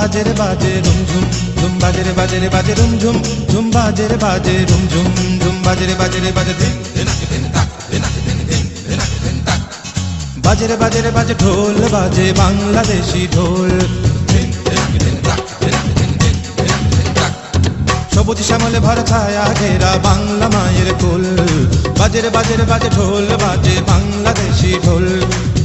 বাজে রে বাজে রুম ঝুম বাজে রে বাজে রে বাজে রুম ঝুম বাজে রে বাজে রুম ঝুম বাজে রে বাজে রে বাজে বাজে রে বাজে রে বাজে ঢোল বাজে বাংলাদেশি ঢোল। সবুজ শ্যামলে ভরা ছায়া ঘেরা বাংলা মায়ের কোল বাজের বাজের বাজে ঢোল বাজে বাংলাদেশি ঢোল।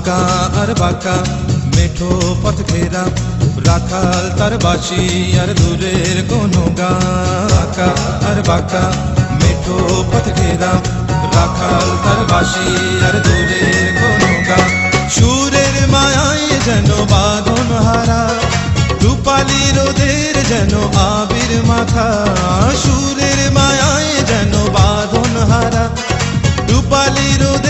আঁকা আর বাঁকা, মেঠো পথ ঘেরা। রাখাল তার বাসি আর দূরের কোনো গা আঁকা আর বাঁকা, মেঠো পথ ঘেরা। রাখাল তার বাসি আর দূরের কোনো গা সুরের মায়ায় যেন বাঁধন হারা, রূপালি রোদের যেন আবির মাথা। সুরের মায়ায় যেন বাঁধন হারা, রূপালি রোদের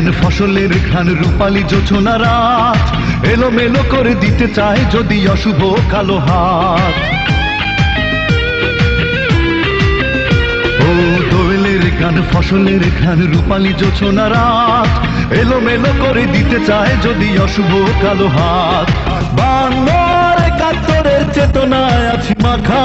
গান ফসলের ঘ্রাণ রূপালী যোছনা রাত। এলোমেলো করে দিতে চায় যদি অশুভ কালো হাত। ও দোয়েলের গান ফসলের ঘ্রাণ রূপালী যোছনা রাত। এলোমেলো করে দিতে চায় যদি অশুভ কালো হাত। বাংলার একাত্তরের চেতনায় আছি মাখা।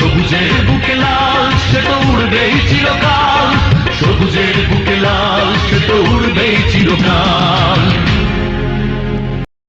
সবুজের বুকে